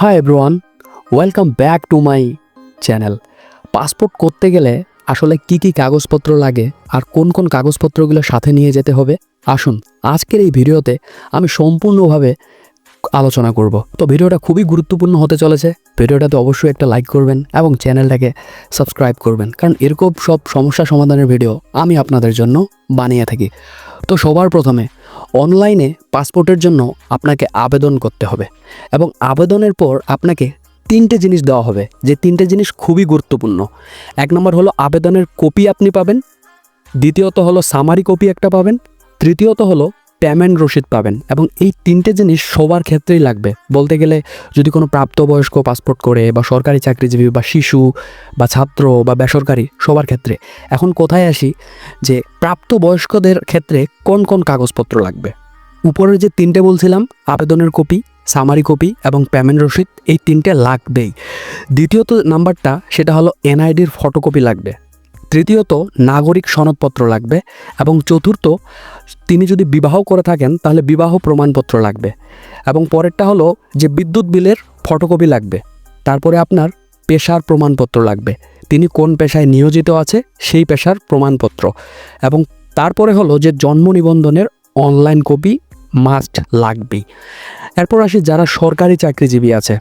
Hi everyone welcome back to my channel passport করতে গেলে আসলে কি কি কাগজপত্র লাগে আর কোন কোন কাগজপত্রগুলো সাথে নিয়ে যেতে হবে? আসুন, আজকের এই ভিডিওতে আমি সম্পূর্ণভাবে আলোচনা করব। তো ভিডিওটা খুবই গুরুত্বপূর্ণ হতে চলেছে। ভিডিওটাতে অবশ্যই একটা লাইক করবেন এবং চ্যানেলটাকে সাবস্ক্রাইব করবেন। কারণ এরকম সব সমস্যা সমাধানের ভিডিও আমি আপনাদের জন্য বানিয়ে থাকি। তো সবার প্রথমে অনলাইনে পাসপোর্টের জন্য আপনাকে আবেদন করতে হবে এবং আবেদনের পর আপনাকে তিনটে জিনিস দেওয়া হবে। যে তিনটে জিনিস খুবই গুরুত্বপূর্ণ। এক নম্বর হলো আবেদনের কপি আপনি পাবেন। দ্বিতীয়ত হলো সামারি কপি একটা পাবেন। তৃতীয়ত হলো পেমেন্ট রসিদ পাবেন এবং এই তিনটে জিনিস সবার ক্ষেত্রেই লাগবে। বলতে গেলে যদি কোনো প্রাপ্তবয়স্ক পাসপোর্ট করে বা সরকারি চাকরিজীবী বা শিশু বা ছাত্র বা বেসরকারি সবার ক্ষেত্রে। এখন কোথায় আসি যে প্রাপ্তবয়স্কদের ক্ষেত্রে কোন কোন কাগজপত্র লাগবে? উপরের যে তিনটে বলছিলাম, আবেদনের কপি সামারি কপি এবং পেমেন্ট রসিদ এই তিনটে লাগবেই। দ্বিতীয়ত নাম্বারটা, সেটা হলো এনআইডির ফটোকপি লাগবে। তৃতীয়ত, নাগরিক সনদপত্র লাগবে এবং চতুর্থ, তিনি যদি বিবাহ করে থাকেন, তাহলে বিবাহ প্রমাণপত্র লাগবে। এবং পরেরটা হলো যে বিদ্যুৎ বিলের ফটোকপি লাগবে। তারপরে আপনার পেশার প্রমাণপত্র লাগবে। তিনি কোন পেশায় নিয়োজিত আছে, সেই পেশার প্রমাণপত্র। এবং তারপরে হলো যে জন্ম নিবন্ধনের অনলাইন কপি মাস্ট লাগবেই। এরপর আসি যারা সরকারি চাকরিজীবী আছে।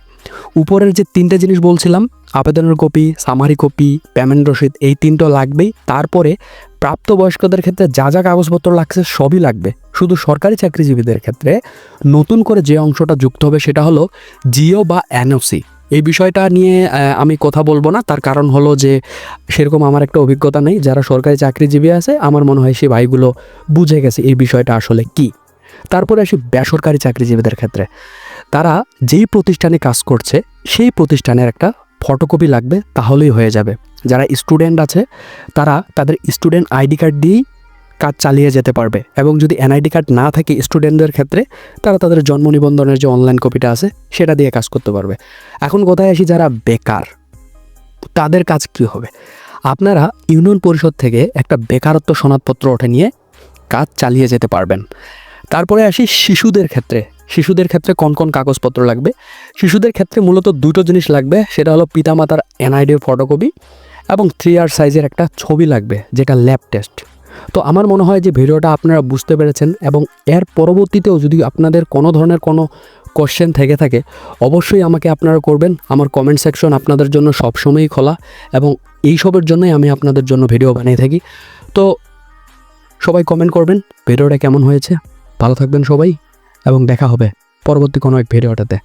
উপরের যে তিনটে জিনিস বলছিলাম, আবেদনের কপি সামারি কপি পেমেন্ট রসিদ, এই তিনটা লাগবেই। তারপরে প্রাপ্তবয়স্কদের ক্ষেত্রে যা যা কাগজপত্র লাগছে সবই লাগবে। শুধু সরকারি চাকরিজীবীদের ক্ষেত্রে নতুন করে যে অংশটা যুক্ত হবে সেটা হলো জিও বা এনওসি। এই বিষয়টা নিয়ে আমি কথা বলব না। তার কারণ হলো যে সেরকম আমার একটা অভিজ্ঞতা নেই। যারা সরকারি চাকরিজীবী আছে, আমার মনে হয় সেই ভাইগুলো বুঝে গেছে এই বিষয়টা আসলে কি। তারপরে আসি বেসরকারি চাকরিজীবীদের ক্ষেত্রে। তারা যেই প্রতিষ্ঠানে কাজ করছে, সেই প্রতিষ্ঠানের একটা ফটোকপি লাগবে, তাহলেই হয়ে যাবে। যারা স্টুডেন্ট আছে, তারা তাদের স্টুডেন্ট আইডি কার্ড দিয়েই কাজ চালিয়ে যেতে পারবে এবং যদি এনআইডি কার্ড না থাকে স্টুডেন্টদের ক্ষেত্রে, তারা তাদের জন্ম নিবন্ধনের যে অনলাইন কপিটা আছে, সেটা দিয়ে কাজ করতে পারবে। এখন কোথায় আসি যারা বেকার? তাদের কাজ কী হবে? আপনারা ইউনিয়ন পরিষদ থেকে একটা বেকারত্ব সনদপত্র ওঠে নিয়ে কাজ চালিয়ে যেতে পারবেন। তারপরে আসি শিশুদের ক্ষেত্রে। শিশুদের ক্ষেত্রে কোন কোন কাগজপত্র লাগবে? শিশুদের ক্ষেত্রে মূলত দুটো জিনিস লাগবে, সেটা হলো পিতামাতার এনআইডির ফটোকপি এবং থ্রি আর সাইজের একটা ছবি লাগবে, যেটা ল্যাব টেস্ট তো আমার মনে হয় যে ভিডিওটা আপনারা বুঝতে পেরেছেন এবং এর পরবর্তীতেও যদি আপনাদের কোনো ধরনের কোনো কোশ্চেন থেকে থাকে, অবশ্যই আমাকে আপনারা করবেন। আমার কমেন্ট সেকশন আপনাদের জন্য সবসময়ই খোলা এবং এইসবের জন্যই আমি আপনাদের জন্য ভিডিও বানিয়ে থাকি। তো সবাই কমেন্ট করবেন, ভিডিওটা কেমন হয়েছে? ভালো থাকবেন সবাই এবং দেখা হবে পরবর্তী কোনো এক ভিডিওটাতে।